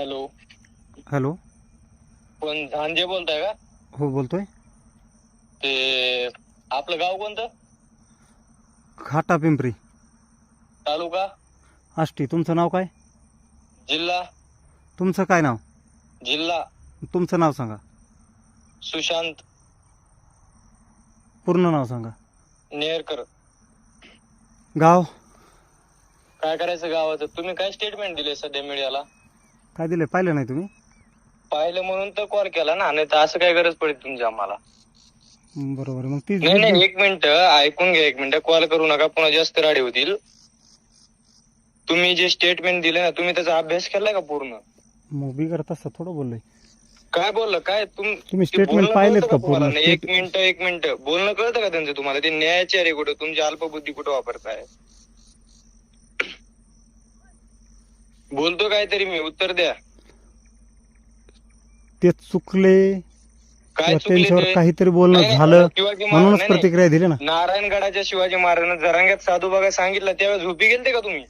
Hello. Hello. कोण झांजे बोलताय का? हो बोलतोय. ते आपलं गाव कोणतं? खाटा पिंपरी. तालुका? आष्टी तुमचं नाव काय? जिल्हा? तुमचं काय नाव? जिल्हा. तुमचं नाव सांगा. सुशांत. पूर्ण नाव सांगा. नेरकर. गाव? काय करायचं गावाचं? तुम्ही काय स्टेटमेंट दिले सध्या मीडियाला काय दिले पाहिलं नाही तुम्ही? पाहिलं म्हणून तर कॉल केला ना नाही तर असं काय गरज पडेल तुमची आम्हाला? बरोबर मग तीच नाही नाही एक मिनिट ऐकून घ्या एक मिनिट. कॉल करू नका पुन्हा जास्त राडे होतील. तुम्ही जे स्टेटमेंट दिले ना तुम्ही त्याचा अभ्यास केलाय का पूर्ण? मग बिघडत असतं थोडं बोललोय. काय बोललं? काय तुम तुम्ही ते statement बोलणं पाहिलेत कळतं का तुम्हाला? पूर्ण? नाही, एक मिनिट एक मिनिट. बोलणं कळतं का त्यांचं तुम्हाला? ते न्यायाचे अरे कुठं तुमची अल्पबुद्धी कुठं वापरताय? बोलतो काहीतरी मी उत्तर द्या. ते चुकले काय चुकले त्यांच्यावर ते? काहीतरी बोलणं नाही, झालं शिवाजी महाराज- म्हणूनच नाही, नाही. प्रतिक्रिया दिली ना. नारायणगडाच्या शिवाजी महाराजांना जरांग्यात साधू बघा सांगितलं त्यावेळेस झोपी गेलते का तुम्ही?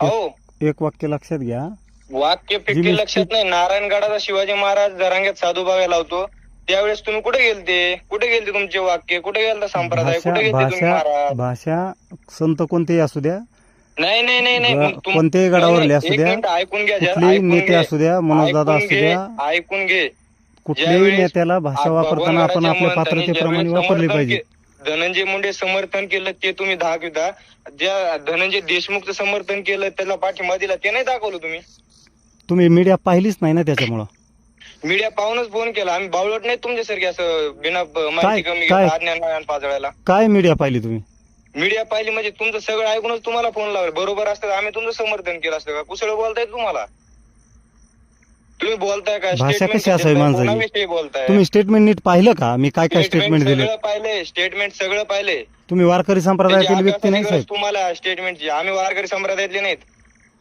हो एक वाक्य लक्षात घ्या. वाक्य जी फिक्के मी लक्षात नाही नारायणगडाचा शिवाजी महाराज जरांग्यात साधू बघायला लावतो त्यावेळेस तुम्ही कुठे गेलते? कुठे गेलते तुमचे वाक्य? कुठे गेलता संप्रदाय? भाषा कुठे गेलते तुम्ही भाषा महाराज? भाषा संत कोणतेही असू द्या नाही नाही नाही नाही. ग- मग तुम- कोणत्याही गडावरले नाही, असू एक द्या, मिनिट ऐकून घ्या जरा, कुठलेही ऐकून नेते घे. असू द्या मनोजदादा ऐकून असू घे, द्या. ऐकून घे. कुठल्याही ज्यावेळेस नेत्याला भाषा वापरताना आपण आपल्या पात्रतेप्रमाणे ज्यावेळेस वापरली समर्थन पाहिजे. के- धनंजय मुंडे समर्थन केलं ते तुम्ही दाखविता. ज्या धनंजय देशमुखचं समर्थन केलं त्याला पाठिंबा दिला ते नाही दाखवलं तुम्ही. तुम्ही मीडिया पाहिलीच नाही ना त्याच्यामुळं? मीडिया पाहूनच फोन केला. आम्ही बावळट नाही तुमच्यासारखे असं बिना माहिती काय- कमी पाजळायला. काय मीडिया पाहिली तुम्ही? मीडिया पाहिली म्हणजे तुमचं सगळं ऐकूनच तुम्हाला फोन लावला. बरोबर असतं तर आम्ही तुमचं समर्थन केलं असतं का? कुसळ बोलताय तुम्हाला. तुम्ही बोलताय का? भाषा कशी असावी माणसाची? कोणाविषयी बोलताय? तुम्ही स्टेटमेंट नीट पाहिलं का? मी काय काय स्टेटमेंट स्टेटमेंट दिले? सगळं पाहिले स्टेटमेंट सगळं पाहिले. तुम्ही वारकरी संप्रदायातील व्यक्ती नाही साहेब. तुम्हाला स्टेटमेंटची आम्ही वारकरी संप्रदायातले नाहीत.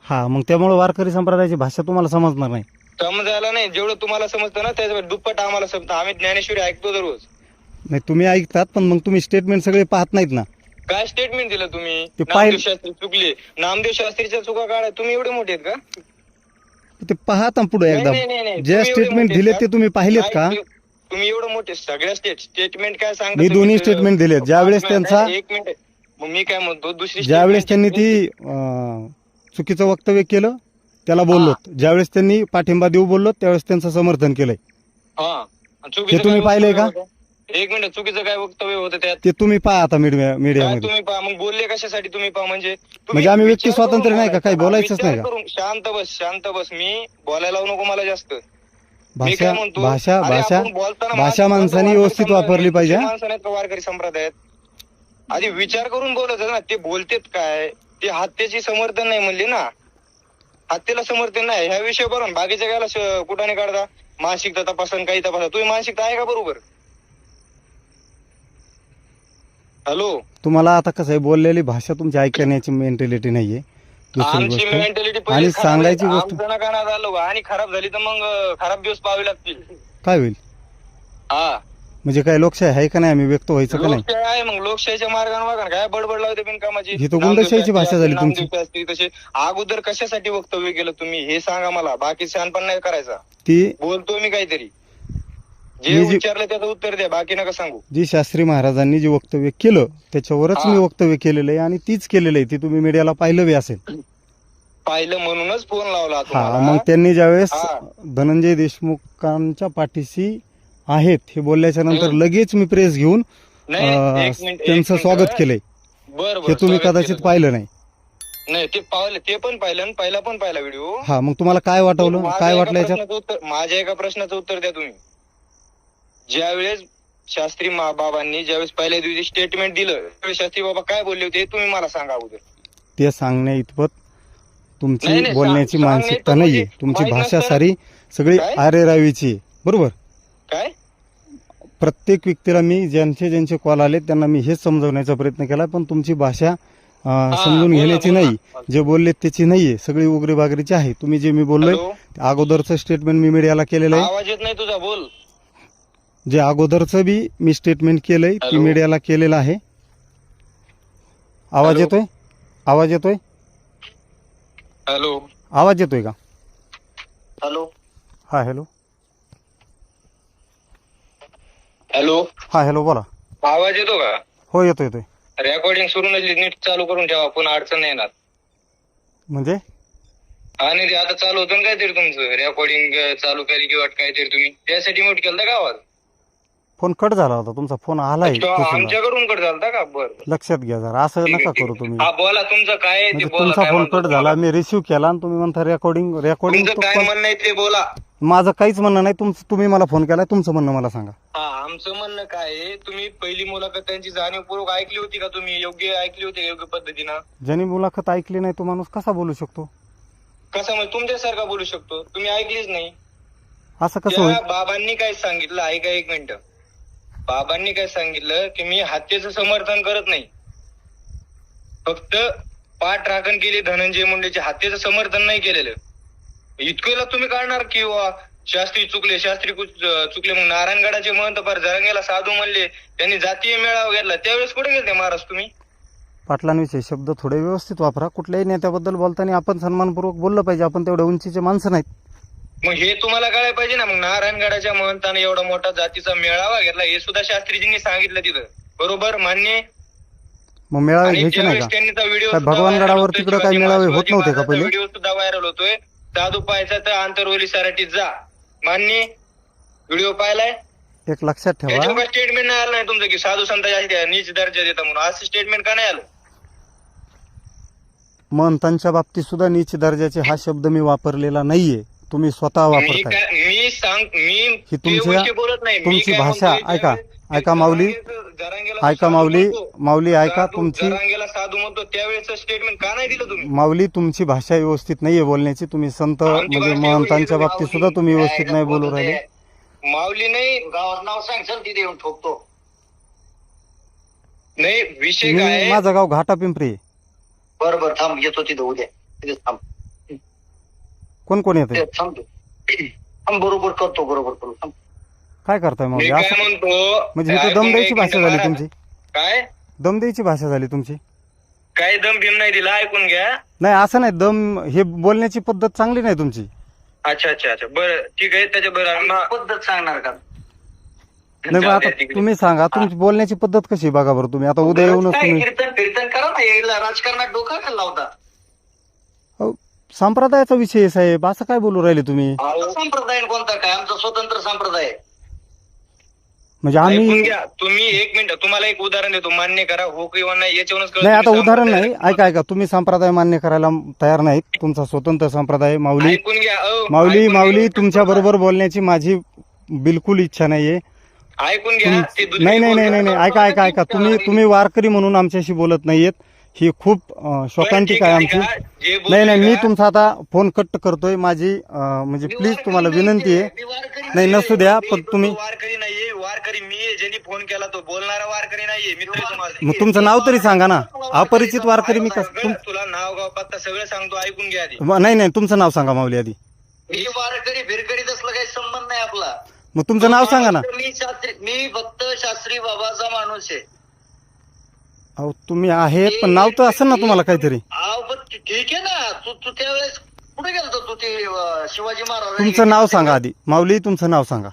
हा मग त्यामुळे वारकरी संप्रदायाची भाषा तुम्हाला समजणार नाही. समजायला नाही. जेवढं तुम्हाला समजतं ना त्याच्या दुप्पट आम्हाला समजतं. आम्ही ज्ञानेश्वरी ऐकतो दररोज. नाही तुम्ही ऐकतात पण मग तुम्ही स्टेटमेंट सगळे पाहत नाहीत ना. काय स्टेटमेंट दिलं तुम्ही? ते पाहिलं- नामदेव शास्त्री चुकले. नामदेव शास्त्रीच्या चुका काढा. तुम्ही एवढे मोठे आहेत का? ते पाहत पुढे नाही, एकदा. नाही, नाही, नाही. जे तुम्ही एवढे स्टेटमेंट मोठे दिले ते तुम्ही पाहिलेत नाही, का? तुम्ही- एवढं मोठे सगळ्या स्टेट स्टेटमेंट काय सांगता मी तुम्ही? दोन्ही statement दिलेत. ज्यावेळेस पाच मिनिट, त्यांचा- एक मिनिट. मग मी काय म्हणतो? दुसरी ज्यावेळेस त्यांनी ती अं, चुकीचं वक्तव्य केलं त्याला बोललो ज्यावेळेस त्यांनी पाठिंबा देऊ बोललो त्यावेळेस त्यांचं समर्थन केलंय. हा. चुकीचं तुम्ही काय पाहिलंय का? होतं? एक मिनिट चुकीचं काय वक्तव्य होतं त्यात? ते तुम्ही पहा आता मीडिया काय मीडियामध्ये. तुम्ही पहा? मग बोलले कशासाठी तुम्ही पहा? म्हणजे तुम्ही म्हणजे आम्ही व्यक्ती विचार करून स्वातंत्र्य नाही का? काही बोलायचं. बोलायचंच नाही का? करून शांत बस शांत बस. मी बोलायला लावू नको मला जास्त. मी भाषा काय म्हणतो? भाषा अरे भाषा आपण बोलताना भाषा माणसं माणसाने वारकरी व्यवस्थित संप्रदाय वापरली पाहिजे दुसरी हा? माणसं नाहीत का वारकरी संप्रदाय आहेत आधी विचार करून बोलत ना. ते बोलतेत काय? ते हत्येची समर्थन नाही म्हणले ना. हत्येला समर्थन नाही. ह्या विषय बरोबर बाकीच्या गायला कुठाने काढता? मानसिकता तपासन काही तपासा. तुम्ही मानसिकता आहे का बरोबर? हॅलो. तुम्हाला आता कसं आहे बोललेली भाषा तुमची ऐकण्याची मेंटॅलिटी नाहीये. दुसरी आमची गोष्ट. मेंटॅलिटी आणि सांगायची गोष्ट झालं आणि खराब झाली तर मग अं, खराब दिवस पाहावे लागतील. काय होईल? हा. म्हणजे काय लोकशाही आहे का नाही? आम्ही व्यक्त व्हायचं का नाही? लोकशाही आहे मग. लोकशाहीच्या मार्गाने वागा ना. काय बडबड लावते बिनकामाची ही तर गुंडशाहीची भाषा झाली तुमची. तसे अगोदर कशासाठी वक्तव्य केलं तुम्ही? हे सांगा मला. बाकी पण नाही करायचा. ती बोलतो मी काहीतरी. जे मी जी- विचारलं त्याचं उत्तर द्या बाकी नका सांगू जी शास्त्री महाराजांनी जे वक्तव्य केलं त्याच्यावरच हा. मी वक्तव्य केलेलं आहे आणि तीच केलेलं आहे ती तुम्ही मीडियाला पाहिलं बी असेल पाहिलं म्हणूनच फोन लावला हा तुम्हाला. मग त्यांनी ज्यावेळेस हा. धनंजय देशमुखांच्या पाठीशी आहेत हे बोलल्याच्या नंतर हम्म. लगेच मी प्रेस घेऊन नाही अं, एक मिनिट एक त्यांचं. स्वागत केलंय बरं हे तुम्ही कदाचित. पाहिलं नाही नाही ते पाहिलं ते पण पाहिलं आणि पहिला पण पाहिला व्हिडिओ हा मग तुम्हाला काय वाटवलं माझ्या काय एका वाटलं याच्यात प्रश्नाचं उत्तर माझ्या एका प्रश्नाचं उत्तर द्या तुम्ही ज्यावेळेस शास्त्री मा- बाबांनी ज्यावेळेस पहिल्या दिवशी स्टेटमेंट दिलं त्यावेळेस शास्त्री बाबा काय बोलले होते हे तुम्ही मला सांगा अगोदर. ते सांगण्या इतपत नाही, तुमची नाही, बोलण्याची सांग- मानसिकता नाहीये. तुमची माहीत भाषा नसतं. सारी सगळी काय? आरेरावीची आहे. बरोबर? काय? प्रत्येक व्यक्तीला मी ज्यांचे ज्यांचे कॉल आले त्यांना मी हेच समजवण्याचा प्रयत्न केला पण तुमची भाषा अं, समजून बोला, घेण्याची बोला. नाही. जे बोलले त्याची नाहीये. सगळी उगरी बागरीची आहे. तुम्ही जे मी बोललोय हॅलो? अगोदरचं स्टेटमेंट मी मीडियाला केलेलं आहे. आवाज येत नाही तुझा बोल. जे अगोदरचं बी मी स्टेटमेंट केलंय ती? मीडियाला केलेलं आहे. आवाज? येतोय? आवाज येतोय? हॅलो आवाज येतोय का? हॅलो हा हॅलो हॅलो हा हॅलो बोला. आवाज येतो का? हो येतो येतोय. रेकॉर्डिंग सुरू नसली नीट चालू करून ठेवा पण अडचण नाही येणार. म्हणजे? आणि ते आता चालू होतं ना काहीतरी तुमचं रेकॉर्डिंग चालू केली किंवा काहीतरी तुम्ही त्यासाठी मोठ केलं का आवाज? फोन कट झाला होता तुमचा फोन आलाय तो. आमच्याकडून कट झालता का? बरं लक्षात घ्या जरा असं ठीक आहे, नका ठीक करू आहे. तुम्ही. हा बोला तुमचं काय आहे ते म्हणजे बोला तुमचा काय फोन म्हणतो कट झाला मी रिसिव्ह केला आणि तुम्ही म्हणता रेकॉर्डिंग रेकॉर्डिंग तुमचं काय म्हणणं आहे ते बोला. माझं काहीच म्हणणं नाही तुमचं तुम्ही मला फोन केलाय तुमचं म्हणणं मला सांगा. हा आमचं म्हणणं काय आहे तुम्ही पहिली मुलाखत त्यांची जाणीवपूर्वक ऐकली होती का तुम्ही? योग्य ऐकली होती का योग्य पद्धतीनं? ज्यांनी मुलाखत ऐकली नाही तो माणूस कसा बोलू शकतो? कसं म्हणजे तुमच्यासारखा बोलू शकतो? तुम्ही ऐकलीच नाही. असं कसं त्या होईल? बाबांनी काय सांगितलं ऐका एक मिनिट. बाबांनी काय सांगितलं की मी हत्येचं समर्थन करत नाही. फक्त पाठ राखण केली धनंजय मुंडेचे हत्येचं समर्थन नाही केलेलं. इतकेला तुम्ही काढणार की शास्त्री चुकले शास्त्री चुकले मग नारायणगडाचे महंत फार जरंगेला साधू म्हणले त्यांनी जातीय मेळावा घेतला त्यावेळेस कुठे गेले महाराज तुम्ही? पाटलांविषयी शब्द थोडे व्यवस्थित वापरा कुठल्याही नेत्याबद्दल बोलताना आपण सन्मानपूर्वक बोललं पाहिजे आपण तेवढ्या उंचीचे माणसं नाहीत. मग हे तुम्हाला कळायला पाहिजे ना मग नारायणगडाच्या महंताने एवढा मोठा जातीचा मेळावा घेतला हे सुद्धा शास्त्रीजींनी सांगितलं तिथं. बरोबर? मान्य? मग मेळावे घ्यायचे नाही का? व्हिडिओ काय भगवानगडावर तिकडं काय शिवाजी मेळावे होत नव्हते का पहिले? व्हिडिओ सुद्धा व्हायरल होतोय. साधू पाहायचा तर आंतरवली सराटीत जा. मान्य? व्हिडिओ पाहिलाय? एक लक्षात ठेवा. स्टेटमेंट नाही आलं नाही तुमचं की साधू संतांच्या नीच दर्जा देता म्हणून. असं स्टेटमेंट का नाही आलं? महंतांच्या बाबतीत सुद्धा नीच दर्जाचे हा शब्द मी वापरलेला नाहीये. तुम्ही स्वतः मी वापरताय. काय मी सांग मी ही ते तुमच्या- गोष्टी बोलत नाही मी तुमची काय भाषा म्हणतोय, ऐका ऐका माऊली. जरांगेला ऐका साधू माऊली म्हणतो, माऊली ऐका साधू- तुमची जरांगेला साधू म्हणतो त्यावेळेस स्टेटमेंट का नाही दिलं तुम्ही? माऊली तुमची भाषा व्यवस्थित नाहीये बोलण्याची. तुम्ही संत आमची म्हणजे भाषा महंतांच्या एवढी बाबतीत सुद्धा तुम्ही व्यवस्थित नाही बोलू राहिले. माऊली नाही गावात नाव सांगशाल तिथे येऊन ठोकतो. नाही विषय काय मी आहे? माझं गाव घाटा पिंपरी आहे. बरं बरं थांब येतो तिथं उद्या. तिथे थांब. कोण कोण येते थांब. बरोबर करतो बरोबर थांब. काय करताय मी माऊली काय असं म्हणतो म्हणजे इथं ऐकून दम द्यायची भाषा झाली. तुमची. काय? दम द्यायची भाषा झाली तुमची. काय दम भीम नाही दिला ऐकून घ्या. नाही असं नाही दम हे बोलण्याची पद्धत चांगली नाही तुमची. अच्छा अच्छा अच्छा. बरं ठीक आहे त्याच्या बरं पद्धत सांगणार का? नाही मग जाऊ आता तिकडे. तुम्ही सांगा तुमची बोलण्याची पद्धत कशी आहे बघा बरं तुम्ही. आता उद्या येऊनच काय तुम्ही कीर्तन कीर्तन करा ना यायला राजकारणात डोका का लावता? अहो, संप्रदायाचा विषय आहे साहेब. असं काय बोलू राहिले तुम्ही? संप्रदाय कोणता काय? आमचा स्वतंत्र संप्रदाय आहे. म्हणजे ऐकून आम्ही घ्या. तुम्ही एक मिनिट. तुम्हाला एक उदाहरण देतो. मान्य करा. हो किंवा नाही याच्यावरूनच कळतं नाही आता तुम्ही उदाहरण नाही. ऐका ऐका. तुम्ही संप्रदाय मान्य करायला तयार नाहीत. तुमचा स्वतंत्र संप्रदाय माऊली. ऐकून घ्या. अहो, माऊली ऐकून माऊली घ्या. तुमच्या बरोबर बोलण्याची माझी बिलकुल इच्छा नाहीये. ऐकून घ्या. तुम- ते दुसरी नाही नाही नाही नाही ऐका ऐका ऐका. तुम्ही तुम्ही वारकरी म्हणून आमच्याशी बोलत नाहीयेत. ही खूप शोकांतिक आहे आमची? नाही नाही मी तुमचा आता फोन कट करतोय. माझी म्हणजे मी प्लीज तुम्हाला विनंती. आहे. मी नाही. नसू द्या मी पण तुम्ही वारकरी नाहीये. वारकरी मी ज्यांनी फोन केला तो बोलणारा वारकरी नाहीये तुम्हाला. मग तुमचं नाव तरी सांगा ना. अपरिचित वारकरी मी कसं तुला नाव गाव पत्ता सगळं सांगतो ऐकून घ्या आधी. नाही नाही तुमचं नाव सांगा माऊली आधी. मी वारकरी फिरकरी तसलं काही संबंध नाही आपला. मग तुमचं नाव सांगा ना. मी शास्त्री मी फक्त शास्त्री बाबाचा माणूस आहे. अहो तुम्ही आहेत पण नाव तर असेल ना तुम्हाला काहीतरी. अहो, पण ठीक आहे ना. तू तू त्यावेळेस कुठे गेलतो तू ते अं, शिवाजी महाराज? तुमचं नाव सांगा आधी. माऊली तुमचं नाव सांगा.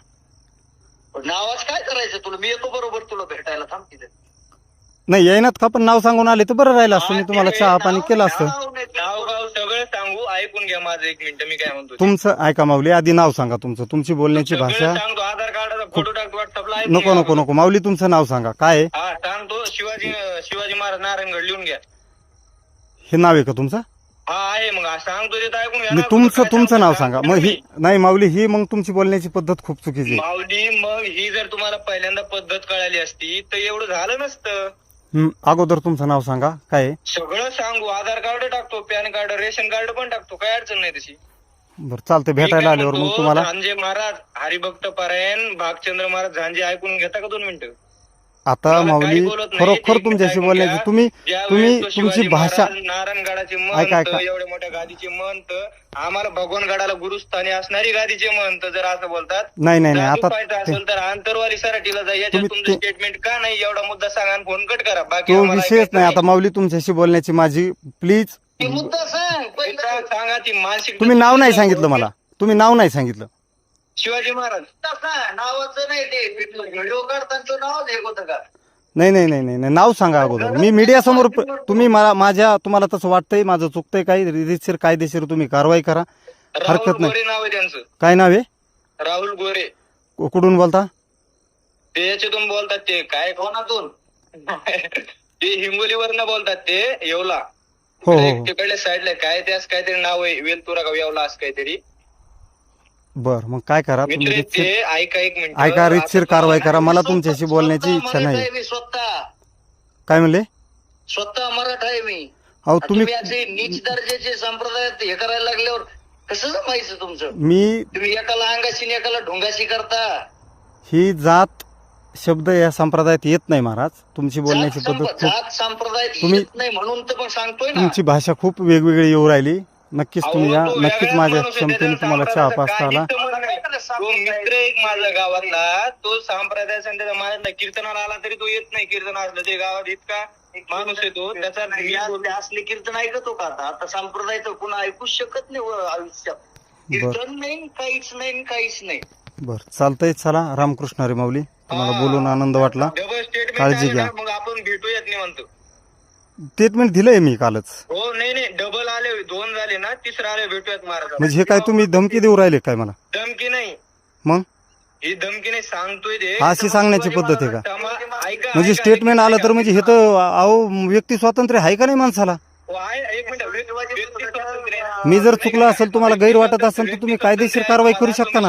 नावाच काय करायचं तुला? मी येतो बरोबर तुला भेटायला. थांब तिथे. नाही येईनात का? पण नाव सांगून आले तर बरं राहिलं असतं. मी तुम्हाला चहा पाणी केलं असतं. घ्या माझं एक मिनिट मी काय म्हणतो ते. तुमचं ऐका माऊली आधी नाव सांगा तुमचं. तुमची बोलण्याची सगळं भाषा सांगतो आधार कार्डाचा फोटो टाकतो व्हॉट्सअपला नको नको. नको. माऊली तुमचं नाव सांगा. काय आहे? हा सांगतो शिवाजी शिवाजी महाराज नारायणगड लिहून घ्या. हे नाव आहे का तुमचं? हा आहे मग. सांगतो ते तर ऐकून घ्या मी ना. तुमचं काय तुमचं नाव सांगा. मग ही नाही माऊली ही मग तुमची बोलण्याची पद्धत खूप चुकीची आहे. माऊली मग ही जर तुम्हाला पहिल्यांदा पद्धत कळाली असती तर एवढं झालं नसतं. हं, अगोदर तुमचं नाव सांगा. काय आहे? सगळं सांगू. आधार कार्ड टाकतो पॅन कार्ड रेशन कार्ड पण टाकतो. काय अडचण नाही तशी. बरं चालतंय. भेटायला आल्यावर मग तुम्हाला. झांजे महाराज हरिभक्त पारायण भागचंद्र महाराज झांजे ऐकून घेता का दोन मिनिटं? आता मला माऊली खरोखर तुमच्याशी घ्या. तुम्ही तुम्ही तुमची शिवाजी भाषा नारायणगडाचे ऐका, महंत ऐका. एवढ्या मोठ्या गादीचे महंत आम्हाला भगवानगडाला गुरुस्थानी असणारी गादीचे महंत जर असं बोलतात नाही नाही नाही आता ते- असेल तर आंतरवाली सराठीला जा याच्यात तुम्ही तुमचं ते- स्टेटमेंट का नाही एवढा मुद्दा सांगा आणि फोन कट करा. बाकी तो आम्हाला विषयच ऐकायचं नाही. आता माऊली तुमच्याशी बोलण्याची माझी प्लीज ते मुद्दा सांग पहिला सांग- सांगा ती मानसिक तुम्ही नाव नाही सांगितलं मला. तुम्ही नाव नाही सांगितलं. शिवाजी महाराज. नावाचं नाही ते व्हिडिओ काढताना नाव हे होतं का? नाही नाही नाही नाही नाही. नाव सांगा अगोदर. मी मीडिया समोर तुम्ही मला माझ्या तुम्हाला तसं वाटतंय माझं चुकतंय काही रितसर कायदेशीर तुम्ही कारवाई करा. राहुल हरकत नाही. नाव आहे त्यांचं. काय नाव आहे? राहुल गोरे. कु- कुठून बोलता? ते याच्यातून बोलतात ते. काय कोणातून? ते हिंगोलीवरनं बोलतात ते येवला. हो हो हो. तिकडल्या साईडला काय ते असं काहीतरी नाव आहे? वेलतुरा का येवला असं काहीतरी. बर मग काय करा तुम्ही? मित्र रितसर ऐका एक मिनिट. ऐका रीतशीर कारवाई करा. मला तुमच्याशी बोलण्याची स्वतः इच्छा मराठा नाही. आहे मी स्वतः. काय म्हणले? स्वतः मराठा आहे मी. अहो तुम्ही तुम्ही असे नीच दर्जाचे संप्रदाय हे करायला लागल्यावर कसं जमायचं तुमचं? मी तुम्ही एकाला अंगाशी आणि एकाला ढोंगाशी करता. ही जात शब्द या संप्रदायात येत नाही महाराज. तुमची बोलण्याची जात पद्धत संप- खूप जात संप्रदाय तुम्ही- येत नाही म्हणून तर पण सांगतोय ना. तुमची भाषा खूप वेगवेगळी येऊ राहिली. नक्कीच तुम्ही या. नक्कीच माझ्या क्षमतेने तुम्हाला चहा संप्रदायाचा पाचता आला. तो मित्र एक माझा गावातला तो संप्रदाय त्याचा माझ्या कीर्तनाला आला तरी तो येत नाही. कीर्तन असलं ते गावात इतका माणूस येतो त्याचा असले कीर्तन ऐकतो का आता? आता संप्रदाय तर कुणा ऐकूच शकत नाही आयुष्यात. कीर्तन नाही काहीच नाही काहीच नाही. बर चालतंय. चला रामकृष्ण हरी माऊली. तुम्हाला बोलून आनंद वाटला. डबल स्टेटमेंट काळजी घ्या. ना, मग आपण भेटूयात नाही म्हणतो स्टेटमेंट दिलंय मी कालच. हो नाही नाही डबल आले झाले ना तिसरा आले भेटूयात महाराज म्हणजे हे काय तुम्ही धमकी देऊ राहिले काय मला? धमकी नाही. मग? ही धमकी नाही सांगतोय ते. अशी सांगण्याची पद्धत आहे का? ऐका म्हणजे ऐका, स्टेटमेंट ऐका, आलं तर ऐका. म्हणजे हे तर अहो व्यक्ती स्वातंत्र्य आहे का नाही माणसाला? हो, आहे, एक मिनिट. व्यक्ती स्वातंत्र्य आहे. मी जर चुकलं असेल तुम्हाला गैर वाटत असेल तर तुम्ही कायदेशीर कारवाई करू शकता ना?